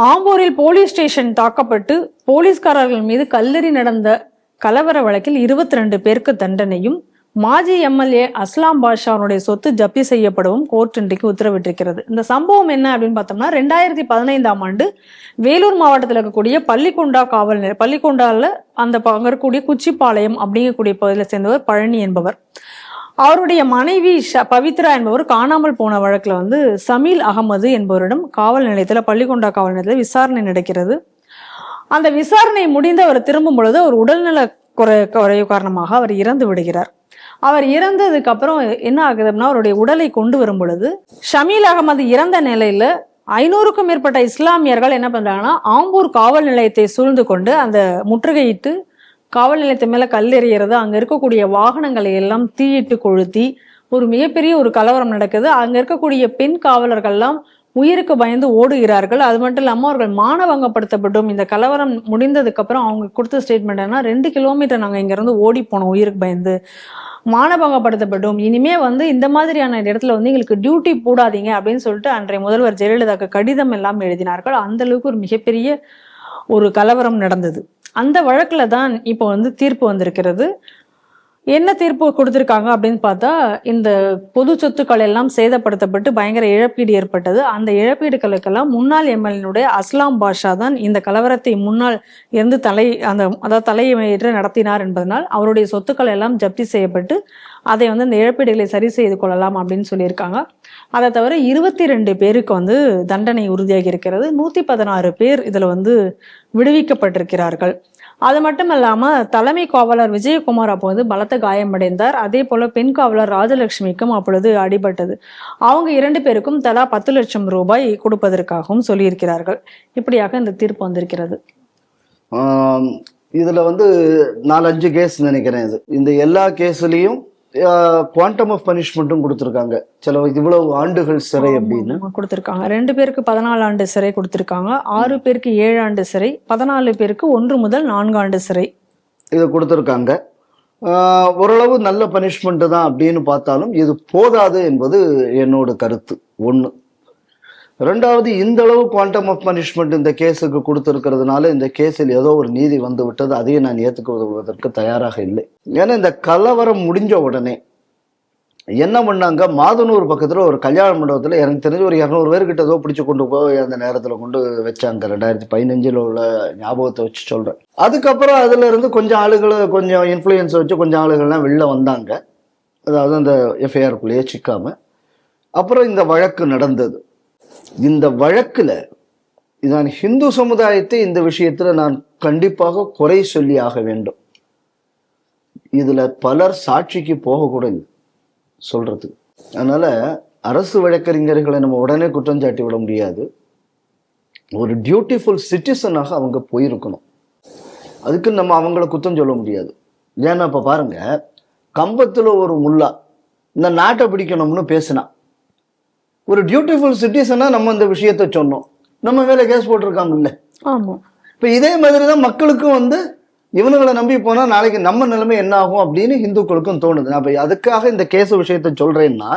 ஆம்பூரில் police station தாக்கப்பட்டு போலீஸ்காரர்கள் மீது கல்லறி நடந்த கலவர வழக்கில் இருபத்தி ரெண்டு பேருக்கு தண்டனையும் மாஜி எம்எல்ஏ அஸ்லாம் பாஷாவுடைய சொத்து ஜப்தி செய்யப்படவும் கோர்ட் இன்றைக்கு உத்தரவிட்டிருக்கிறது. இந்த சம்பவம் என்ன அப்படின்னு பார்த்தோம்னா ரெண்டாயிரத்தி பதினைந்தாம் ஆண்டு வேலூர் மாவட்டத்தில் இருக்கக்கூடிய பள்ளிக்கொண்டா காவல் நிலையம் பள்ளிக்கொண்டால அந்த ப- அங்க இருக்கக்கூடிய குச்சிப்பாளையம் அப்படிங்கக்கூடிய பகுதியில் சேர்ந்தவர் பழனி என்பவர். அவருடைய மனைவி ஷ- பவித்ரா என்பவர் காணாமல் போன வழக்கில் வந்து சமீல் அகமது என்பவரிடம் காவல் நிலையத்தில் பள்ளிக்கொண்டா காவல் நிலையத்தில் விசாரணை நடக்கிறது. அந்த விசாரணை முடிந்து அவர் திரும்பும் பொழுது ஒரு உடல்நல குறை குறைவு காரணமாக அவர் இறந்து விடுகிறார். அவர் இறந்ததுக்கு அப்புறம் என்ன ஆகுது அப்படின்னா அவருடைய உடலை கொண்டு வரும் பொழுது ஷமீல் அகமது இறந்த நிலையில ஐநூறுக்கும் மேற்பட்ட இஸ்லாமியர்கள் என்ன பண்றாங்கன்னா ஆம்பூர் காவல் நிலையத்தை சூழ்ந்து கொண்டு அந்த முற்றுகையிட்டு காவல் நிலையத்து மேல கல்லெறிகிறது அங்க இருக்கக்கூடிய வாகனங்களை எல்லாம் தீயிட்டு கொளுத்தி ஒரு மிகப்பெரிய ஒரு கலவரம் நடக்குது. அங்க இருக்கக்கூடிய பெண் காவலர்கள்லாம் உயிருக்கு பயந்து ஓடுகிறார்கள். அது மட்டும் இல்லாமல் அவர்கள் மானவங்கப்படுத்தப்பட்டும் இந்த கலவரம் முடிந்ததுக்கு அப்புறம் அவங்க கொடுத்த ஸ்டேட்மெண்ட் என்ன ரெண்டு கிலோமீட்டர் நாங்கள் இங்கேருந்து ஓடி போனோம் உயிருக்கு பயந்து. மானபங்கப்படுத்தப்படும் இனிமே வந்து இந்த மாதிரியான இடத்துல வந்து எங்களுக்கு டியூட்டி போடாதீங்க அப்படின்னு சொல்லிட்டு அன்றைய முதல்வர் ஜெயலலிதாக்கு கடிதம் எல்லாம் எழுதினார்கள். அந்த அளவுக்கு ஒரு மிகப்பெரிய ஒரு கலவரம் நடந்தது. அந்த வழக்கில் தான் இப்போ வந்து தீர்ப்பு வந்திருக்கிறது. என்ன தீர்ப்பு கொடுத்துருக்காங்க அப்படின்னு பார்த்தா இந்த பொது சொத்துக்கள் எல்லாம் சேதப்படுத்தப்பட்டு பயங்கர இழப்பீடு ஏற்பட்டது. அந்த இழப்பீடுகளுக்கெல்லாம் முன்னாள் எம்எல்ஏனுடைய அஸ்லாம் பாஷா தான் இந்த கலவரத்தை முன்னால் இருந்து தலை அந்த அதாவது தலைமையேற்று நடத்தினார் என்பதனால் அவருடைய சொத்துக்கள் எல்லாம் ஜப்தி செய்யப்பட்டு அதை வந்து அந்த இழப்பீடுகளை சரி செய்து கொள்ளலாம் அப்படின்னு சொல்லியிருக்காங்க. அதை தவிர இருபத்தி ரெண்டு பேருக்கு வந்து தண்டனை உறுதியாகி இருக்கிறது. நூற்றி பதினாறு பேர் இதில் வந்து விடுவிக்கப்பட்டிருக்கிறார்கள். அது மட்டும் இல்லாமல் தலைமை காவலர் விஜயகுமார் அப்போது பலத்த காயமடைந்தார். அதே போல பெண் காவலர் ராஜலட்சுமிக்கும் அப்பொழுது அடிபட்டது. அவங்க இரண்டு பேருக்கும் தலா பத்து லட்சம் ரூபாய் கொடுப்பதற்காகவும் சொல்லியிருக்கிறார்கள். இப்படியாக இந்த தீர்ப்பு வந்திருக்கிறது. இதில் இதுல வந்து நாலஞ்சு கேஸ் நினைக்கிறேன் இது. இந்த எல்லா கேஸ்லயும் குவாண்டம் ஆஃப் பனிஷ்மெண்ட்டும் கொடுத்துருக்காங்க. சில இவ்வளவு ஆண்டுகள் சிறை அப்படின்னு. கொடுத்திருக்காங்க. ரெண்டு பேருக்கு பதினாலு ஆண்டு சிறை கொடுத்திருக்காங்க. ஆறு பேருக்கு ஏழு ஆண்டு சிறை பதினாலு பேருக்கு ஒன்று முதல் நான்கு ஆண்டு சிறை. இது கொடுத்துருக்காங்க. ஓரளவு நல்ல பனிஷ்மெண்ட் தான் அப்படின்னு பார்த்தாலும் இது போதாது என்பது என்னோட கருத்து. ஒன்று ரெண்டாவது இந்த அளவு குவாண்டம் ஆஃப் பனிஷ்மெண்ட் இந்த கேஸுக்கு கொடுத்துருக்கிறதுனால இந்த கேஸில் ஏதோ ஒரு நீதி வந்து விட்டது. அதையும் நான் ஏற்றுக்கொள்வதற்கு தயாராக இல்லை. ஏன்னா இந்த கலவரம் முடிஞ்ச உடனே என்ன பண்ணாங்க? மாதனூர் பக்கத்தில் ஒரு கல்யாண மண்டபத்தில் எனக்கு தெரிஞ்சு ஒரு இரநூறு பேர்கிட்ட ஏதோ பிடிச்சி கொண்டு போய் அந்த நேரத்தில் கொண்டு வச்சாங்க. ரெண்டாயிரத்தி பதினஞ்சில் உள்ள ஞாபகத்தை வச்சு சொல்கிறேன் அதுக்கப்புறம் அதில் இருந்து கொஞ்சம் ஆளுகளை கொஞ்சம் இன்ஃப்ளூயன்ஸ் வச்சு கொஞ்சம் ஆளுகள்லாம் வெளில வந்தாங்க. அதாவது அந்த எஃப்ஐஆருக்குள்ளேயே சிக்காமல் அப்புறம் இந்த வழக்கு நடந்தது. இந்த வழக்கில் நான் ஹிந்து சமுதாயத்தை இந்த விஷயத்தில் நான் கண்டிப்பாக குறை சொல்லி ஆக வேண்டும். இதில் பலர் சாட்சிக்கு போகக்கூடாது சொல்றது. அதனால் அரசு வழக்கறிஞர்களை நம்ம உடனே குற்றம் சாட்டி விட முடியாது. ஒரு டியூட்டிஃபுல் சிட்டிசனாக அவங்க போயிருக்கணும். அதுக்கு நம்ம அவங்கள குத்தம் சொல்ல முடியாது. ஏன்னா இப்போ பாருங்கள் கம்பத்தில் ஒரு முல்லா இந்த நாட்டை பிடிக்கணும்னு பேசினான் ஒரு டியூட்டிஃபுல் சிட்டிசனா நம்ம இந்த விஷயத்த சொன்னோம். நம்ம மேல கேஸ் போட்டிருக்காங்கல்ல. ஆமா. இப்ப இதே மாதிரி தான் மக்களுக்கும் வந்து இவனுங்களை நம்பி போனா நாளைக்கு நம்ம நிலைமை என்ன ஆகும் அப்படின்னு இந்துக்களுக்கும் தோணுது. இப்ப அதுக்காக இந்த கேஸ் விஷயத்த சொல்றேன்னா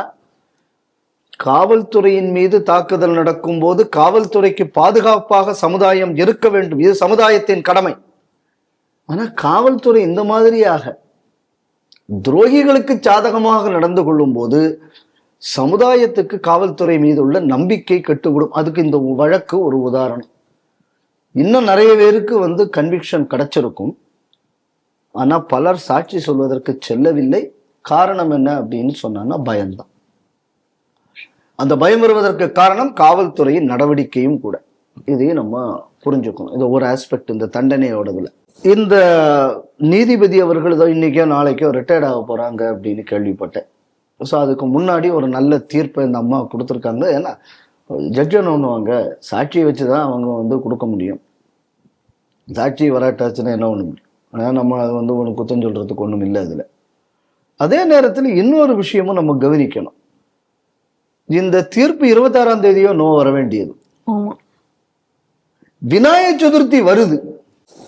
காவல்துறையின் மீது தாக்குதல் நடக்கும்போது காவல்துறைக்கு பாதுகாப்பாக சமுதாயம் இருக்க வேண்டும். இது சமுதாயத்தின் கடமை. ஆனா காவல்துறை இந்த மாதிரியாக துரோகிகளுக்கு சாதகமாக நடந்து கொள்ளும் போது சமுதாயத்துக்கு காவல்துறை மீது உள்ள நம்பிக்கை கட்டுவிடும். அதுக்கு இந்த வழக்கு ஒரு உதாரணம். இன்னும் நிறைய பேருக்கு வந்து கன்விக்ஷன் கிடைச்சிருக்கும். ஆனால் பலர் சாட்சி சொல்வதற்கு செல்லவில்லை. காரணம் என்ன அப்படின்னு சொன்னான்னா பயம்தான். அந்த பயம் வருவதற்கு காரணம் காவல்துறையின் நடவடிக்கையும் கூட. இதையும் நம்ம புரிஞ்சுக்கணும். இது ஒரு ஆஸ்பெக்ட் இந்த தண்டனையோடதுல. இந்த நீதிபதி அவர்கள் இன்னைக்கோ நாளைக்கோ ரிட்டையர்ட் ஆக போறாங்க அப்படின்னு கேள்விப்பட்டேன். ஸோ அதுக்கு முன்னாடி ஒரு நல்ல தீர்ப்பை இந்த அம்மா கொடுத்துருக்காங்க. ஏன்னா ஜட்ஜ் என்ன பண்ணுவாங்க சாட்சியை வச்சு தான் அவங்க வந்து கொடுக்க முடியும். சாட்சி வராட்டாச்சுன்னா என்ன முடியும் ஆனால் நம்ம அது வந்து ஒன்று குத்தம் சொல்றதுக்கு ஒன்றும் இல்லை அதில். அதே நேரத்தில் இன்னொரு விஷயமும் நம்ம கவனிக்கணும். இந்த தீர்ப்பு இருபத்தாறாம் தேதியோ நோ வர வேண்டியது. விநாயக சதுர்த்தி வருது.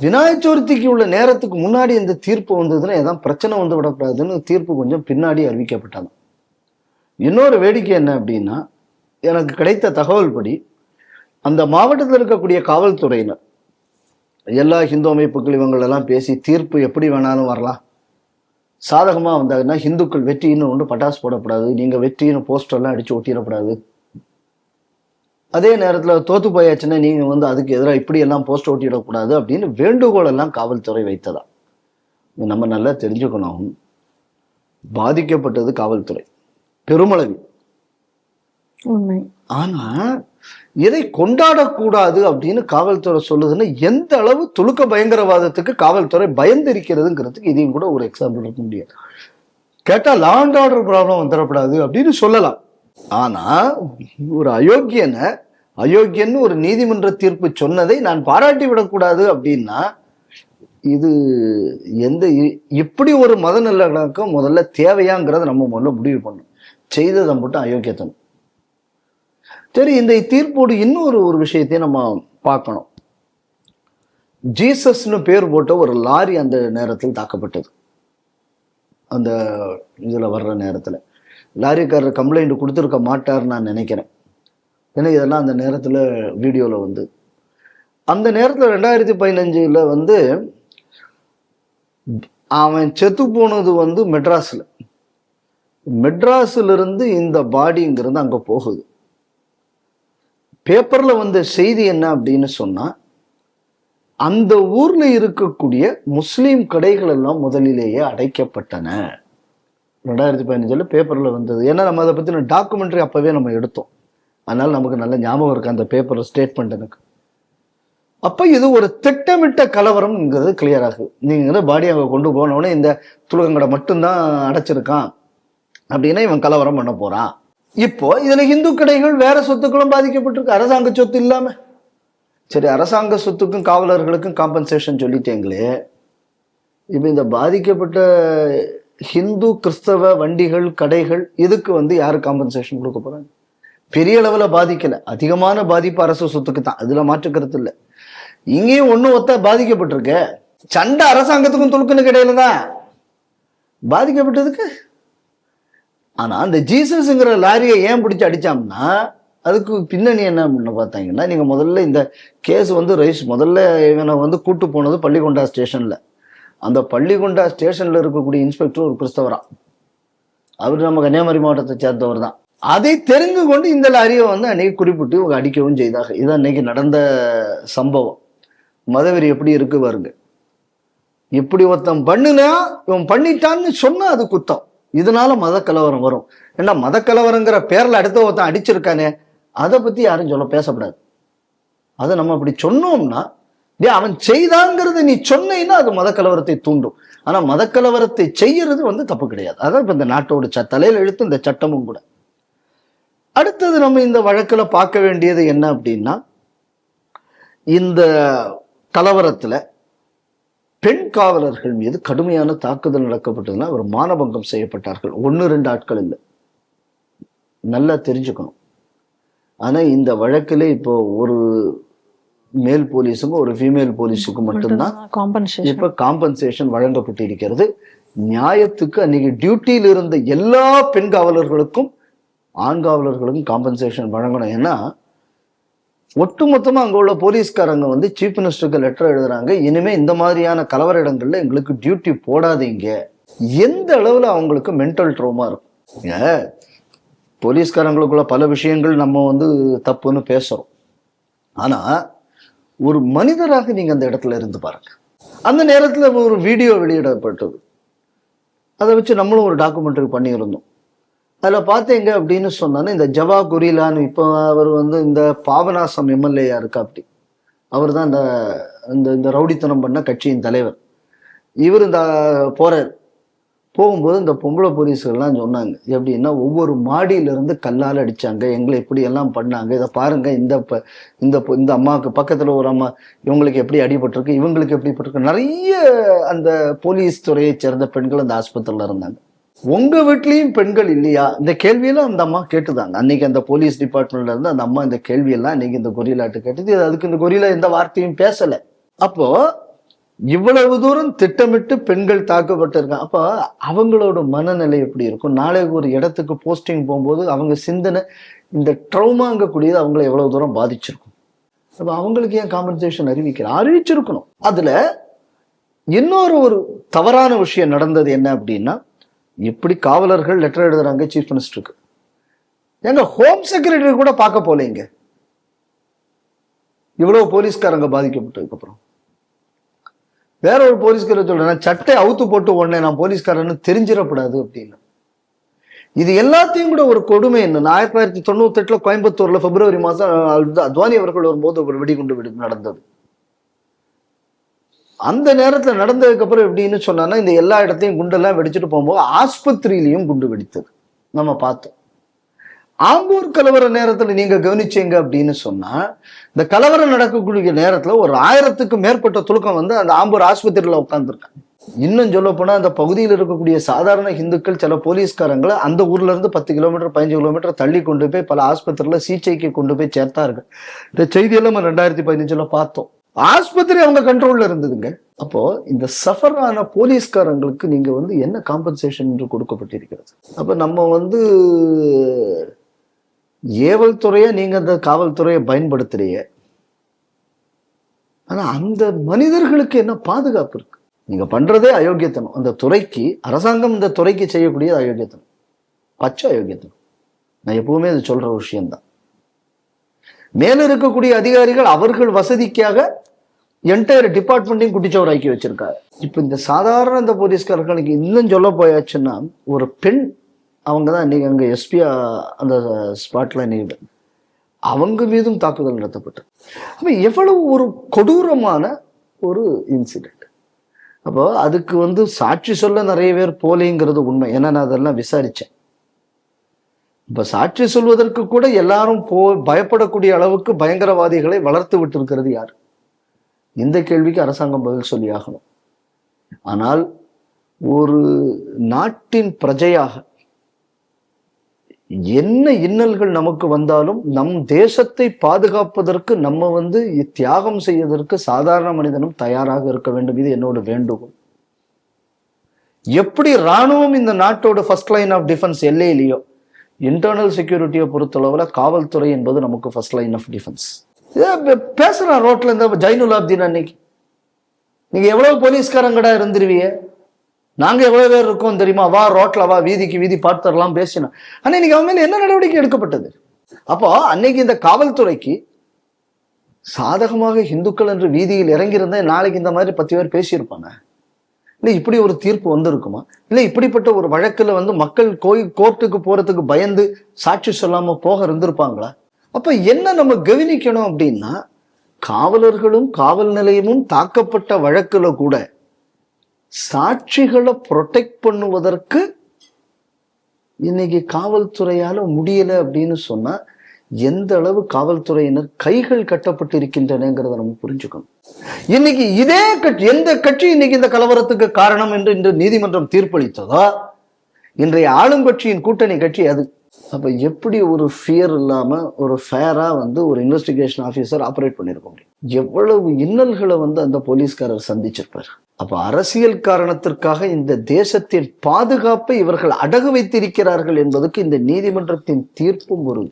விநாயக சதுர்த்திக்கு உள்ள நேரத்துக்கு முன்னாடி இந்த தீர்ப்பு வந்ததுன்னா ஏதாவது பிரச்சனை வந்து விடக்கூடாதுன்னு தீர்ப்பு கொஞ்சம் பின்னாடி அறிவிக்கப்பட்டது. இன்னொரு வேடிக்கை என்ன அப்படின்னா எனக்கு கிடைத்த தகவல் படி அந்த மாவட்டத்தில் இருக்கக்கூடிய காவல்துறையினர் எல்லா ஹிந்து அமைப்புகள் இவங்களெல்லாம் பேசி தீர்ப்பு எப்படி வேணாலும் வரலாம். சாதகமாக வந்தாங்கன்னா ஹிந்துக்கள் வெற்றின்னு ஒன்று பட்டாசு போடக்கூடாது நீங்கள் வெற்றின்னு போஸ்டர்லாம் அடித்து ஒட்டிடக்கூடாது. அதே நேரத்துல தோத்து போயாச்சுன்னா நீங்க வந்து அதுக்கு எதிராக இப்படி எல்லாம் போஸ்ட் ஒட்டிடக்கூடாது அப்படின்னு வேண்டுகோள் எல்லாம் காவல்துறை வைத்ததா? நம்ம நல்லா தெரிஞ்சுக்கணும். பாதிக்கப்பட்டது காவல்துறை. பெருமளவில். உண்மை. ஆனா இதை கொண்டாடக்கூடாது அப்படின்னு காவல்துறை சொல்லுதுன்னு எந்த அளவு துலுக்க பயங்கரவாதத்துக்கு காவல்துறை பயந்திருக்கிறதுங்கிறதுக்கு இதையும் கூட ஒரு எக்ஸாம்பிள் இருக்க முடியாது. கேட்டா லா அண்ட் ஆர்டர் ப்ராப்ளம் வந்துடக்கூடாது அப்படின்னு சொல்லலாம். ஆனா ஒரு அயோக்கியனை அயோக்கியன்னு ஒரு நீதிமன்ற தீர்ப்பு சொன்னதை நான் பாராட்டி விடக்கூடாது அப்படின்னா இது எந்த இ- இப்படி ஒரு மத நல்லடக்கம் முதல்ல தேவையாங்கிறத நம்ம முதல்ல முடிவு பண்ணணும். செய்ததை மட்டும் அயோக்கியத்தனம். சரி இந்த தீர்ப்போடு இன்னொரு ஒரு விஷயத்தையும் நம்ம பார்க்கணும். ஜீசஸ்னு பேர் போட்ட ஒரு லாரி அந்த நேரத்தில் தாக்கப்பட்டது. அந்த இதில் வர்ற நேரத்தில். லாரிக்காரர் கம்ப்ளைண்ட் கொடுத்துருக்க மாட்டார்னு நான் நினைக்கிறேன். ஏன்னா இதெல்லாம் அந்த நேரத்தில் வீடியோவில் வந்து. அந்த நேரத்தில் ரெண்டாயிரத்தி பதினஞ்சில் வந்து அவன் செத்து போனது வந்து மெட்ராஸில். மெட்ராஸிலிருந்து இந்த பாடிங்கிறது அங்கே போகுது. பேப்பரில் வந்த செய்தி என்ன அப்படின்னு சொன்னால் அந்த ஊரில் இருக்கக்கூடிய முஸ்லீம் கடைகள் எல்லாம் முதலிலேயே அடைக்கப்பட்டன. ரெண்டாயிரத்தி பதினஞ்சில் பேப்பரில் வந்தது. ஏன்னா நம்ம அதை பற்றின டாக்குமெண்ட்ரி அப்போவே நம்ம எடுத்தோம். அதனால் நமக்கு நல்ல ஞாபகம் இருக்கு அந்த பேப்பர் ஸ்டேட்மெண்ட் எனக்கு. அப்போ இது ஒரு திட்டமிட்ட கலவரம்ங்கிறது கிளியர் ஆகுது. நீங்கள் பாடி அங்கே கொண்டு போனவொடனே இந்த துலகங்கடை மட்டும்தான் அடைச்சிருக்கான் அப்படின்னா இவன் கலவரம் பண்ண போகிறான் இப்போ இதில் இந்து கடைகள் வேற சொத்துக்களும் பாதிக்கப்பட்டிருக்கு. அரசாங்க சொத்து இல்லாமல் சரி அரசாங்க சொத்துக்கும் காவலர்களுக்கும் காம்பன்சேஷன் சொல்லிட்டேங்களே. இப்போ இந்த பாதிக்கப்பட்ட ஹிந்து கிறிஸ்தவ வண்டிகள் கடைகள் இதுக்கு வந்து யார் காம்பன்சேஷன் கொடுக்க போகிறாங்க பெரிய அளவில் பாதிக்கலை. அதிகமான பாதிப்பு அரசு சொத்துக்கு தான். அதில் மாற்றுக்கிறது இல்லை. இங்கேயும் ஒன்றும் ஒத்த பாதிக்கப்பட்டிருக்க. சண்டை அரசாங்கத்துக்கும் துலுக்குன்னு கிடையில தான் பாதிக்கப்பட்டதுக்கு. ஆனால் அந்த ஜீசஸ்ங்கிற லாரியை ஏன் பிடிச்சி அடித்தோம்னா அதுக்கு பின்னணி என்ன பண்ண பார்த்தாங்கன்னா நீங்கள் முதல்ல இந்த கேஸ் வந்து ரைஸ் முதல்ல இவனை வந்து கூட்டு போனது பள்ளிகொண்டா ஸ்டேஷனில். அந்த பள்ளிகொண்டா ஸ்டேஷனில் இருக்கக்கூடிய இன்ஸ்பெக்டர் ஒரு கிறிஸ்தவரா. அவர் நம்ம கன்னியாகுமரி மாவட்டத்தை சேர்ந்தவர் தான் அதை தெரிந்து கொண்டு இந்த லாரியை வந்து அன்னைக்கு குறிப்பிட்டு இவங்க அடிக்கவும் செய்தாங்க. இது அன்னைக்கு நடந்த சம்பவம். மதவெறி எப்படி இருக்கு பாருங்க. இப்படி ஒருத்தன் பண்ணுனா இவன் பண்ணிட்டான்னு சொன்னா அது குத்தம். இதனால மத கலவரம் வரும். ஏன்னா மத கலவரங்கிற பேரில் அடுத்த ஒருத்தன் அடிச்சிருக்கானே அதை பத்தி யாரும் சொல்ல பேசக்கூடாது அதை நம்ம அப்படி சொன்னோம்னா டே அவன் செய்தாங்கிறத நீ சொன்னீன்னா அது மத கலவரத்தை தூண்டும். ஆனா மத கலவரத்தை செய்யறது வந்து தப்பு கிடையாது. அதான் இப்ப இந்த நாட்டோட ச தலையில எழுத்து இந்த சட்டமும் கூட. அடுத்தது நம்ம இந்த வழக்குல பார்க்க வேண்டியது என்ன அப்படின்னா இந்த கலவரத்துல பெண் காவலர்கள் மீது கடுமையான தாக்குதல் நடக்கப்பட்டதுன்னா அவர் மானபங்கம் செய்யப்பட்டார்கள். ஒன்று ரெண்டு ஆட்கள் இல்லை. நல்லா தெரிஞ்சுக்கணும். ஆனா இந்த வழக்குல இப்போ ஒரு மேல் போலீஸுக்கும் ஒரு ஃபீமேல் போலீஸுக்கும் மட்டும்தான் இப்ப காம்பன்சேஷன் வழங்கப்பட்டிருக்கிறது. நியாயத்துக்கு அன்னைக்கு டியூட்டியில் இருந்த எல்லா பெண் காவலர்களுக்கும் ஆண்காவலர்களுக்கும் காம்பன்சேஷன் வழங்கணும். ஏன்னா ஒட்டுமொத்தமாக அங்கே உள்ள போலீஸ்காரங்க வந்து சீஃப் மினிஸ்டருக்கு லெட்டர் எழுதுறாங்க. இனிமே இந்த மாதிரியான கலவர இடங்கள்ல எங்களுக்கு டியூட்டி போடாதீங்க. எந்த அளவில் அவங்களுக்கு மென்டல் ட்ரோமா இருக்கும்? போலீஸ்காரங்களுக்குள்ள பல விஷயங்கள் நம்ம வந்து தப்புன்னு பேசுகிறோம் ஆனால் ஒரு மனிதராக நீங்கள் அந்த இடத்துல இருந்து பாருங்க. அந்த நேரத்தில் ஒரு வீடியோ வெளியிடப்பட்டது. அதை வச்சு நம்மளும் ஒரு டாக்குமெண்ட்ரி பண்ணியிருந்தோம். அதில் பார்த்தீங்க அப்படின்னு சொன்னோன்னா இந்த ஜவா குரிலான்னு இப்போ அவர் வந்து இந்த பாபநாசம் எம்எல்ஏயா இருக்கா அப்படி அவர் தான் இந்த இந்த இந்த ரவுடித்தனம் பண்ண கட்சியின் தலைவர். இவர் இந்த போறார். போகும்போது இந்த பொம்பளை போலீஸ்கள்லாம் சொன்னாங்க எப்படின்னா ஒவ்வொரு மாடியில இருந்து கல்லால் அடிச்சாங்க எங்களை இப்படி எல்லாம் பண்ணாங்க இதை பாருங்க இந்த ப- இந்த இந்த அம்மாவுக்கு பக்கத்தில் ஒரு அம்மா இவங்களுக்கு எப்படி அடிபட்டிருக்கு இவங்களுக்கு எப்படி பட்டிருக்கு. நிறைய அந்த போலீஸ் துறையை சேர்ந்த பெண்கள் அந்த ஆஸ்பத்திரியில் இருந்தாங்க. உங்க வீட்லயும் பெண்கள் இல்லையா? இந்த கேள்வியெல்லாம் அந்த அம்மா கேட்டுதாங்க. அன்னைக்கு அந்த போலீஸ் டிபார்ட்மெண்ட்ல இருந்து அந்த அம்மா இந்த கேள்வியெல்லாம் இன்னைக்கு இந்த கொரிலாட்டு கேட்டது. அதுக்கு இந்த கொரிலா எந்த வார்த்தையும் பேசல. அப்போ இவ்வளவு தூரம் திட்டமிட்டு பெண்கள் தாக்கப்பட்டிருக்காங்க. அப்போ அவங்களோட மனநிலை எப்படி இருக்கும்? நாளைக்கு ஒரு இடத்துக்கு போஸ்டிங் போகும்போது அவங்க சிந்தனை இந்த ட்ரௌமாங்கக்கூடியது அவங்கள எவ்வளவு தூரம் பாதிச்சிருக்கும்? அப்ப அவங்களுக்கு ஏன் காம்பன்சேஷன் அறிவிக்கிற? அறிவிச்சிருக்கணும். அதுல இன்னொரு ஒரு தவறான விஷயம் நடந்தது என்ன அப்படின்னா இப்படி காவலர்கள் லெட்டர் எழுதுறாங்க சீஃப் மினிஸ்டருக்கு எங்க ஹோம் செக்ரட்டரி கூட பார்க்க போலீங்க இவ்வளவு போலீஸ்காரங்க பாதிக்கப்பட்டதுக்கு அப்புறம் வேற ஒரு போலீஸ்காரர் சொல்றேன் சட்டை அவுத்து போட்டு உடனே நான் போலீஸ்காரன்னு தெரிஞ்சிடக்கூடாது அப்படின்னு. இது எல்லாத்தையும் கூட ஒரு கொடுமை என்ன? ஆயிரத்தி தொள்ளாயிரத்தி தொண்ணூத்தி எட்டுல கோயம்புத்தூர்ல பிப்ரவரி மாசம் அத்வானி அவர்கள் வரும்போது ஒரு வெடிகுண்டு வெடி நடந்தது. அந்த நேரத்தில் நடந்ததுக்கப்புறம் எப்படின்னு சொன்னான்னா இந்த எல்லா இடத்தையும் குண்டெல்லாம் வெடிச்சிட்டு போகும்போது ஆஸ்பத்திரியிலையும் குண்டு வெடித்தது. நம்ம பார்த்தோம். ஆம்பூர் கலவர நேரத்தில் நீங்கள் கவனிச்சீங்க அப்படின்னு சொன்னால் இந்த கலவரம் நடக்கக்கூடிய நேரத்தில் ஒரு ஆயிரத்துக்கு மேற்பட்ட துலுக்கம் வந்து அந்த ஆம்பூர் ஆஸ்பத்திரியில் உட்காந்துருக்காங்க இன்னும் சொல்ல போனால் அந்த பகுதியில் இருக்கக்கூடிய சாதாரண இந்துக்கள் சில போலீஸ்காரங்களை அந்த ஊர்ல இருந்து பத்து கிலோமீட்டர் பதினஞ்சு கிலோமீட்டர் தள்ளி கொண்டு போய் பல ஆஸ்பத்திரியில் சிகிச்சைக்கு கொண்டு போய் சேர்த்தார்கள். இந்த செய்தியெல்லாம் நம்ம ரெண்டாயிரத்தி பதினஞ்சுல பார்த்தோம். ஆஸ்பத்திரி அவங்க கண்ட்ரோல்ல இருந்ததுங்க. அப்போ இந்த சஃபர் ஆன போலீஸ்காரங்களுக்கு நீங்க வந்து என்ன காம்பன்சேஷன் என்று கொடுக்கப்பட்டிருக்கிறது? அப்ப நம்ம வந்து ஏவல் துறையை நீங்க அந்த காவல்துறையை பயன்படுத்துறீங்க. ஆனா அந்த மனிதர்களுக்கு என்ன பாதுகாப்பு இருக்கு? நீங்க பண்றதே அயோக்கியத்தனம். அந்த துறைக்கு அரசாங்கம் இந்த துறைக்கு செய்யக்கூடிய அயோக்கியத்தனம். பச்சை அயோக்கியத்தனம். நான் எப்பவுமே அது சொல்ற விஷயம்தான். மேல இருக்கக்கூடிய அதிகாரிகள் அவர்கள் வசதிக்காக என்டையர் டிபார்ட்மெண்ட்டையும் குட்டிச்சவராக்கி வச்சிருக்காரு. இப்போ இந்த சாதாரண இந்த போலீஸ்காரர்களுக்கு இன்னும் சொல்ல போயாச்சுன்னா ஒரு பெண் அவங்க தான் இன்னைக்கு அங்கே எஸ்பியா அந்த ஸ்பாட்ல நீங்க அவங்க மீதும் தாக்குதல் நடத்தப்பட்டது. அப்போ எவ்வளவு ஒரு கொடூரமான ஒரு இன்சிடென்ட் அப்போ அதுக்கு வந்து சாட்சி சொல்ல நிறைய பேர் போலேங்கிறது உண்மை. ஏன்னா நான் அதெல்லாம் விசாரிச்சேன். இப்போ சாட்சி சொல்வதற்கு கூட எல்லாரும் போ பயப்படக்கூடிய அளவுக்கு பயங்கரவாதிகளை வளர்த்து விட்டிருக்கிறது யார்? இந்த கேள்விக்கு அரசாங்கம் பதில் சொல்லியாகணும் ஆனால் ஒரு நாட்டின் பிரஜையாக என்ன இன்னல்கள் நமக்கு வந்தாலும் நம் தேசத்தை பாதுகாப்பதற்கு நம்ம வந்து தியாகம் செய்வதற்கு சாதாரண மனிதனும் தயாராக இருக்க வேண்டும். இது என்னோட வேண்டுகோள். எப்படி ராணுவம் இந்த நாட்டோட ஃபர்ஸ்ட் லைன் ஆஃப் டிஃபென்ஸ் எல்லையிலையோ இன்டர்னல் செக்யூரிட்டியை பொறுத்தளவில் காவல்துறை என்பது நமக்கு ஃபர்ஸ்ட் லைன் ஆஃப் டிஃபென்ஸ் பேசுகிறேன் ரோட்டில் இந்த ஜைனுலாப்தீன் அன்னைக்கு. நீங்கள் எவ்வளோ போலீஸ்காரங்கடா இருந்துருவீங்க நாங்கள் எவ்வளோ பேர் இருக்கோம் தெரியுமா? வா ரோட்டில் வா வீதிக்கு வீதி பார்த்துடலாம் பேசினோம். ஆனால் இன்னைக்கு அவன் மேலே என்ன நடவடிக்கை எடுக்கப்பட்டது? அப்போ அன்னைக்கு இந்த காவல்துறைக்கு சாதகமாக இந்துக்கள் என்று வீதியில் இறங்கியிருந்தேன் நாளைக்கு இந்த மாதிரி பத்து பேர் பேசியிருப்பாங்க. இல்லை இப்படி ஒரு தீர்ப்பு வந்திருக்குமா? இல்லை இப்படிப்பட்ட ஒரு வழக்கில் வந்து மக்கள் கோய் கோர்ட்டுக்கு போறதுக்கு பயந்து சாட்சி சொல்லாமல் போக இருந்திருப்பாங்களா? அப்ப என்ன நம்ம கவனிக்கணும் அப்படின்னா காவலர்களும் காவல் நிலையமும் தாக்கப்பட்ட வழக்கில் கூட சாட்சிகளை ப்ரொடெக்ட் பண்ணுவதற்கு இன்னைக்கு காவல்துறையால முடியல அப்படின்னு சொன்னா எந்த அளவு காவல்துறையினர் கைகள் கட்டப்பட்டு இருக்கின்றனங்கிறத நம்ம புரிஞ்சுக்கணும். இன்னைக்கு இதே கட்சி எந்த கட்சி இன்னைக்கு இந்த கலவரத்துக்கு காரணம் என்று இன்று நீதிமன்றம் தீர்ப்பளித்ததோ இன்றைய ஆளும் கட்சியின் கூட்டணி கட்சி அது. அப்ப எப்படி ஒரு ஃபியர் இல்லாம ஒரு ஃபேரா வந்து ஒரு இன்வெஸ்டிகேஷன் ஆபீசர் ஆபரேட் பண்ணிருக்க முடியும்? எவ்வளவு இன்னல்களை வந்து அந்த போலீஸ்காரர் சந்திச்சிருப்பார். அப்ப அரசியல் காரணத்திற்காக இந்த தேசத்தின் பாதுகாப்பை இவர்கள் அடகு வைத்திருக்கிறார்கள் என்பதற்கு இந்த நீதிமன்றத்தின் தீர்ப்பும் ஒரு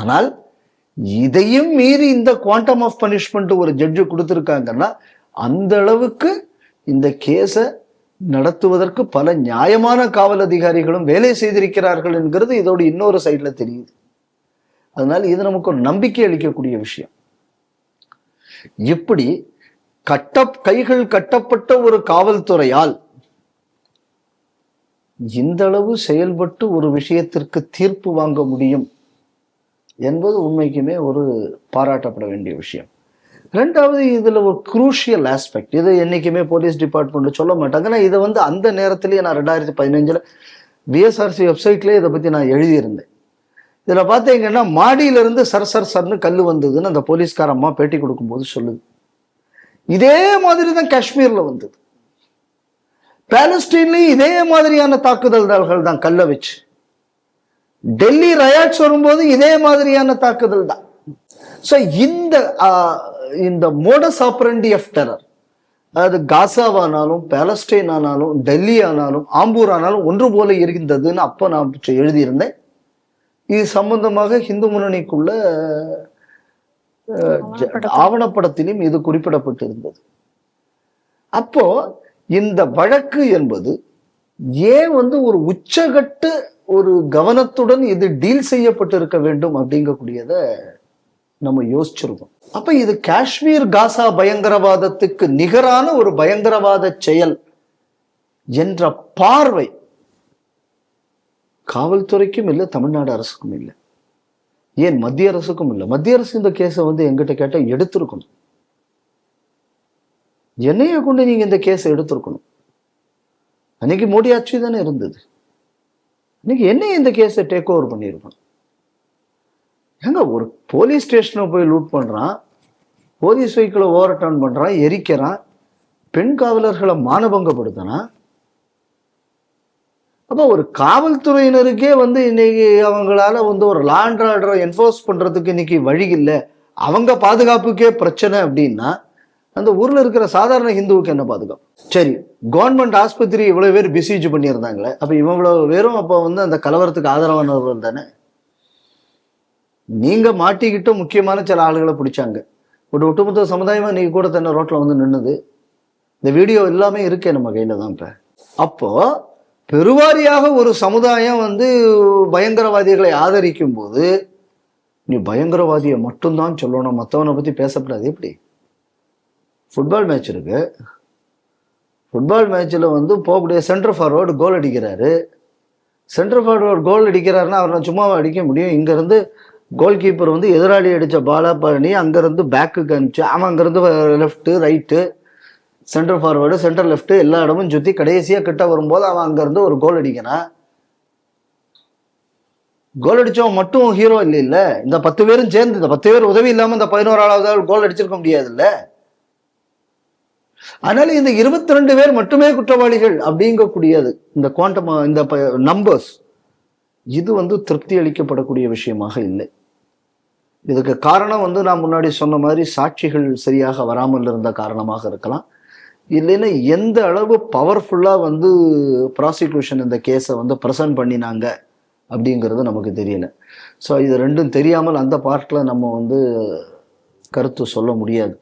ஆனால் இதையும் மீறி இந்த குவாண்டம் ஆஃப் பனிஷ்மெண்ட் ஒரு ஜட்ஜு கொடுத்துருக்காங்கன்னா அந்த அளவுக்கு இந்த கேஸை நடத்துவதற்கு பல நியாயமான காவல் அதிகாரிகளும் வேலை செய்திருக்கிறார்கள் என்கிறது இதோட இன்னொரு சைடில் தெரியுது. அதனால இது நமக்கு ஒரு நம்பிக்கை அளிக்கக்கூடிய விஷயம். இப்படி கட்ட கைகள் கட்டப்பட்ட ஒரு காவல்துறையால் இந்த அளவு செயல்பட்டு ஒரு விஷயத்திற்கு தீர்ப்பு வாங்க முடியும் என்பது உண்மைக்குமே ஒரு பாராட்டப்பட வேண்டிய விஷயம். ரெண்டாவது இதில் ஒரு குரூஷியல் ஆஸ்பெக்ட் இதை என்றைக்குமே போலீஸ் டிபார்ட்மெண்ட்டில் சொல்ல மாட்டாங்க. ஆனால் இதை வந்து அந்த நேரத்திலேயே நான் ரெண்டாயிரத்தி பதினஞ்சில் பிஎஸ்ஆர்சி வெப்சைட்லேயே இதை பற்றி நான் எழுதியிருந்தேன். இதில் பார்த்தீங்கன்னா மாடியிலிருந்து சர் சர் சர்னு கல் வந்ததுன்னு அந்த போலீஸ்கார அம்மா பேட்டி கொடுக்கும்போது சொல்லுது. இதே மாதிரி தான் காஷ்மீரில் வந்தது. பாலஸ்டீன்லயும் இதே மாதிரியான தாக்குதல்கள் தான் கல்லை வச்சு. டெல்லி ரயாட்ஸ் வரும்போது இதே மாதிரியான தாக்குதல் தான். ஸோ இந்த இந்த மோடஸ் ஆப்பரண்டி ஆஃப் டெரர் அதாவது காசாவானாலும் பாலஸ்டைன் ஆனாலும் டெல்லி ஆனாலும் ஆம்பூர் ஆனாலும் ஒன்று போல இருந்ததுன்னு அப்போ நான் எழுதியிருந்தேன். இது சம்பந்தமாக இந்து முன்னணிக்குள்ள ஆவணப்படத்திலும் இது குறிப்பிடப்பட்டிருந்தது. அப்போ இந்த வழக்கு என்பது ஏன் வந்து ஒரு உச்சகட்டு ஒரு கவனத்துடன் இது டீல் செய்யப்பட்டிருக்க வேண்டும் அப்படிங்கக்கூடியத நம்ம யோசிச்சிருக்கோம். அப்ப இது காஷ்மீர் காசா பயங்கரவாதத்துக்கு நிகரான ஒரு பயங்கரவாத செயல் என்ற பார்வை காவல்துறைக்கும் இல்லை தமிழ்நாடு அரசுக்கும் இல்லை. ஏன் மத்திய அரசுக்கும் இல்லை? மத்திய அரசு இந்த கேஸை வந்து எங்கிட்ட கேட்டால் எடுத்திருக்கணும். என்னைய கொண்டு நீங்க இந்த கேஸை எடுத்திருக்கணும். அன்னைக்கு மோடி ஆட்சி தானே இருந்தது. இன்னைக்கு என்ன இந்த கேஸை டேக் ஓவர் பண்ணியிருக்கோம் ஏங்க ஒரு போலீஸ் ஸ்டேஷனை போய் லூட் பண்ணுறான் போலீஸ் வெஹிக்கிளை ஓவர் டர்ன் பண்ணுறான் எரிக்கிறான் பெண் காவலர்களை மானபங்கப்படுத்தினான் அப்போ ஒரு காவல்துறையினருக்கே வந்து இன்னைக்கு அவங்களால வந்து ஒரு லாண்ட் ஆர்டரை என்ஃபோர்ஸ் பண்ணுறதுக்கு இன்னைக்கு வழி இல்லை. அவங்க பாதுகாப்புக்கே பிரச்சனை அப்படின்னா அந்த ஊரில் இருக்கிற சாதாரண ஹிந்துவுக்கு என்ன பாதுகாப்பு? சரி கவர்மெண்ட் ஆஸ்பத்திரி இவ்வளோ பேர் பிசிஜ் பண்ணியிருந்தாங்களே அப்போ இவ்வளோ பேரும் அப்போ வந்து அந்த கலவரத்துக்கு ஆதரவானவர்கள் தானே? நீங்கள் மாட்டிக்கிட்ட முக்கியமான சில ஆளுகளை பிடிச்சாங்க. ஒரு ஒட்டுமொத்த சமுதாயமாக நீங்கள் கூட தன்னை ரோட்டில் வந்து நின்றுது இந்த வீடியோ எல்லாமே இருக்கே நம்ம கையில் தான் இப்போ. அப்போ பெருவாரியாக ஒரு சமுதாயம் வந்து பயங்கரவாதிகளை ஆதரிக்கும் போது நீ பயங்கரவாதியை மட்டும்தான் சொல்லணும். மற்றவனை பற்றி பேசப்படாது எப்படி? ஃபுட்பால் மேட்ச் இருக்கு. ஃபுட்பால் மேட்ச்சில் வந்து போகக்கூடிய சென்டர் ஃபார்வர்டு கோல் அடிக்கிறாரு. சென்டர் ஃபார்வர்டு கோல் அடிக்கிறாருன்னா அவரை சும்மாவை அடிக்க முடியும். இங்கேருந்து கோல் கீப்பர் வந்து எதிராளி அடித்த பாலா பண்ணி அங்கேருந்து பேக்குக்கு அனுப்பிச்சு அவன் அங்கேருந்து left right centre forward centre left எல்லா இடமும் சுற்றி கடைசியாக கிட்ட வரும்போது அவன் அங்கேருந்து ஒரு கோல் அடிக்கிறான். கோல் அடித்தவன் மட்டும் ஹீரோ இல்லை இல்லை இந்த பத்து பேரும் சேர்ந்து இந்த பத்து பேர் உதவி இல்லாமல் இந்த பதினோராளாவது ஆள் கோல் அடிச்சிருக்க முடியாது இல்லை அதனால இந்த இருபத்தி ரெண்டு பேர் மட்டுமே குற்றவாளிகள் அப்படிங்கக்கூடியது. இந்த குவாண்டம் இந்த நம்பர்ஸ் இது வந்து திருப்தி அளிக்கப்படக்கூடிய விஷயமாக இல்லை. இதுக்கு காரணம் வந்து நான் முன்னாடி சொன்ன மாதிரி சாட்சிகள் சரியாக வராமல் இருந்த காரணமாக இருக்கலாம். இல்லைன்னா எந்த அளவு பவர்ஃபுல்லா வந்து ப்ராசிக்யூஷன் இந்த கேஸை வந்து ப்ரெசன்ட் பண்ணினாங்க அப்படிங்கிறது நமக்கு தெரியல. ஸோ இது ரெண்டும் தெரியாமல் அந்த பார்ட்டில் நம்ம வந்து கருத்து சொல்ல முடியாது.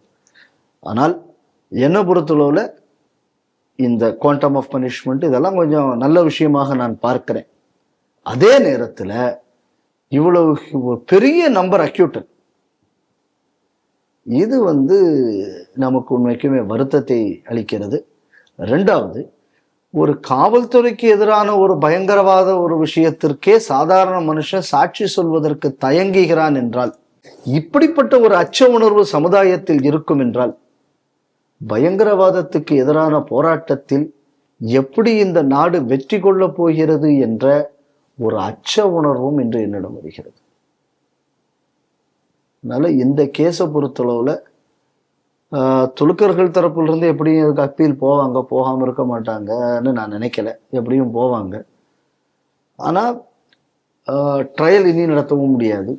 ஆனால் என்னை பொறுத்தளவில் இந்த குவாண்டம் ஆஃப் பனிஷ்மெண்ட் இதெல்லாம் கொஞ்சம் நல்ல விஷயமாக நான் பார்க்கிறேன். அதே நேரத்தில் இவ்வளவு ஒரு பெரிய நம்பர் அக்யூட்டன் இது வந்து நமக்கு உண்மைக்குமே வருத்தத்தை அளிக்கிறது. ரெண்டாவது ஒரு காவல்துறைக்கு எதிரான ஒரு பயங்கரவாத ஒரு விஷயத்திற்கே சாதாரண மனுஷன் சாட்சி சொல்வதற்கு தயங்குகிறான் என்றால் இப்படிப்பட்ட ஒரு அச்ச உணர்வு சமுதாயத்தில் இருக்கும் என்றால் பயங்கரவாதத்துக்கு எதிரான போராட்டத்தில் எப்படி இந்த நாடு வெற்றி கொள்ளப் போகிறது என்ற ஒரு அச்ச உணர்வும் இன்று என்னிடம் வருகிறது. அதனால் இந்த கேஸை பொறுத்தளவில் துலுக்கர்கள் தரப்பிலிருந்து எப்படியும் இதுக்கு அப்பீல் போவாங்க போகாமல் இருக்க மாட்டாங்கன்னு நான் நினைக்கல. எப்படியும் போவாங்க. ஆனால் ட்ரையல் இனி நடத்தவும் முடியாது.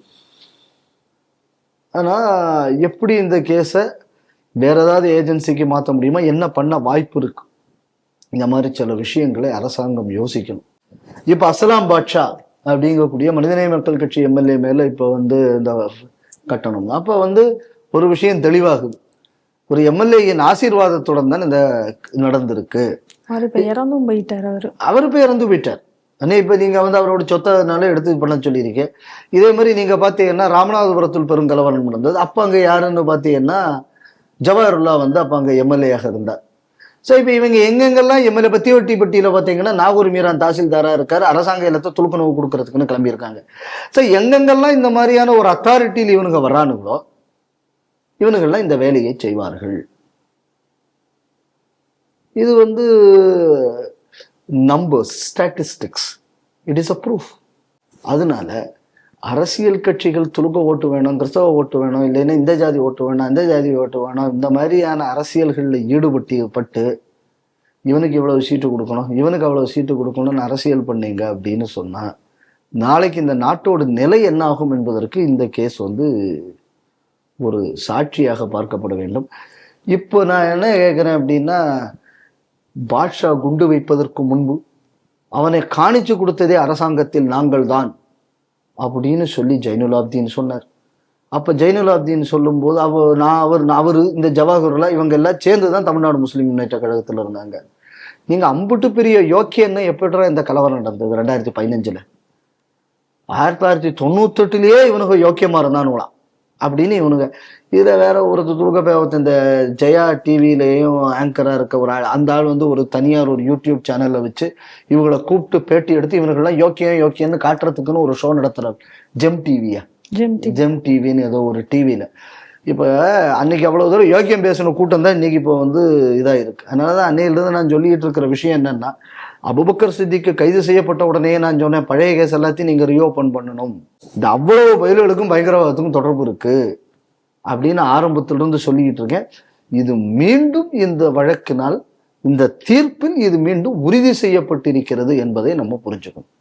ஆனால் எப்படி இந்த கேஸை வேற ஏதாவது ஏஜென்சிக்கு மாற்ற முடியுமா? என்ன பண்ண வாய்ப்பு இருக்கு? இந்த மாதிரி சில விஷயங்களை அரசாங்கம் யோசிக்கணும். இப்ப அஸ்லாம் பாட்ஷா அப்படிங்கக்கூடிய மனிதநேய மக்கள் கட்சி எம்எல்ஏ மேல இப்ப வந்து இந்த கட்டணம். அப்ப வந்து ஒரு விஷயம் தெளிவாகுது. ஒரு எம்எல்ஏயின் ஆசீர்வாதத்துடன் தான் இந்த நடந்திருக்கு. அவர் இப்ப இறந்தும் போயிட்டார் அவரு. அவர் போய் இறந்து போயிட்டார். அண்ணே இப்ப நீங்க வந்து அவரோட சொத்தனால எடுத்து பண்ண சொல்லியிருக்கேன். இதே மாதிரி நீங்க பாத்தீங்கன்னா ராமநாதபுரத்தில் பெருங்கலவரம் நடந்தது. அப்ப அங்க யாருன்னு பாத்தீங்கன்னா ஜவஹர்லா வந்து அப்போ அங்கே எம்எல்ஏயாக இருந்தார். ஸோ இப்போ இவங்க எங்கெங்கெல்லாம் எம்எல்ஏ பற்றி ஒட்டி பார்த்தீங்கன்னா நாகூர் மீரான் தாசில்தாராக இருக்கார். அரசாங்க இல்லத்தை துளுக்குணவு கொடுக்கறதுக்குன்னு கிளம்பியிருக்காங்க. ஸோ எங்கெங்கெல்லாம் இந்த மாதிரியான ஒரு அத்தாரிட்டியில் இவனுங்க வர்றானுங்களோ இவனுங்கெல்லாம் இந்த வேலையை செய்வார்கள். இது வந்து numbers statistics it is a proof அதனால அரசியல் கட்சிகள் துலுக்க ஓட்டு வேணும் கிறிஸ்தவ ஓட்டு வேணும் இல்லைன்னா இந்த ஜாதி ஓட்டு வேணும் இந்த ஜாதி ஓட்டு வேணும் இந்த மாதிரியான அரசியல்களில் ஈடுபட்டு பட்டு இவனுக்கு இவ்வளவு சீட்டு கொடுக்கணும் இவனுக்கு அவ்வளவு சீட்டு கொடுக்கணும்னு அரசியல் பண்ணீங்க அப்படின்னு சொன்னால் நாளைக்கு இந்த நாட்டோட நிலை என்ன ஆகும் என்பதற்கு இந்த கேஸ் வந்து ஒரு சாட்சியாக பார்க்கப்பட வேண்டும். இப்போ நான் என்ன கேட்குறேன் அப்படின்னா பாட்ஷா குண்டு வைப்பதற்கு முன்பு அவனை காணிச்சு கொடுத்ததே அரசாங்கத்தில் நாங்கள் தான் அப்படின்னு சொல்லி ஜைனுலாப்தீன் சொன்னார். அப்போ ஜெயினுலாப்தீன் சொல்லும்போது அவ நான் அவர் அவர் இந்த ஜவாஹர்லா இவங்க எல்லாம் சேர்ந்து தான் தமிழ்நாடு முஸ்லீம் முன்னேற்ற கழகத்தில் இருந்தாங்க. நீங்கள் அம்புட்டு பெரிய யோக்கியன்னு எப்படிடா இந்த கலவரம் நடந்தது ரெண்டாயிரத்தி பதினஞ்சில்? ஆயிரத்தி தொள்ளாயிரத்தி தொண்ணூத்தெட்டுலேயே இவனுக்கு யோக்கியமாக இருந்தானுங்களாம். அப்படின்னு இவனுங்க. இதை வேற ஒரு துர்கபேவத்து இந்த ஜெயா டிவிலையும் ஆங்கரா இருக்க ஒரு ஆள். அந்த ஆள் வந்து ஒரு தனியார் ஒரு யூடியூப் சேனல்ல வச்சு இவங்களை கூப்பிட்டு பேட்டி எடுத்து இவனுங்கெல்லாம் யோக்கியம் யோக்கியம்னு காட்டுறதுக்குன்னு ஒரு ஷோ நடத்துறாரு. ஜெம் டிவியா ஜெம் டிவின்னு ஏதோ ஒரு டிவியில இப்போ அன்னைக்கு அவ்வளவு தூரம் யோக்கியம் பேசின கூட்டம் தான் இன்னைக்கு இப்போ வந்து இதாக இருக்கு அதனால தான் அன்னையிலிருந்து நான் சொல்லிட்டு இருக்கிற விஷயம் என்னன்னா அபுபக்கர் சித்திக்கு கைது செய்யப்பட்ட உடனே நான் சொன்னேன் பழைய கேஸ் எல்லாத்தையும் நீங்கள் ரீஓப்பன் பண்ணணும். இந்த அவ்வளவு பயில்களுக்கும் பயங்கரவாதத்துக்கும் தொடர்பு இருக்குது அப்படின்னு ஆரம்பத்திலிருந்து சொல்லிக்கிட்டு இருக்கேன். இது மீண்டும் இந்த வழக்கினால் இந்த தீர்ப்பில் இது மீண்டும் உறுதி செய்யப்பட்டிருக்கிறது என்பதை நம்ம புரிஞ்சுக்கணும்.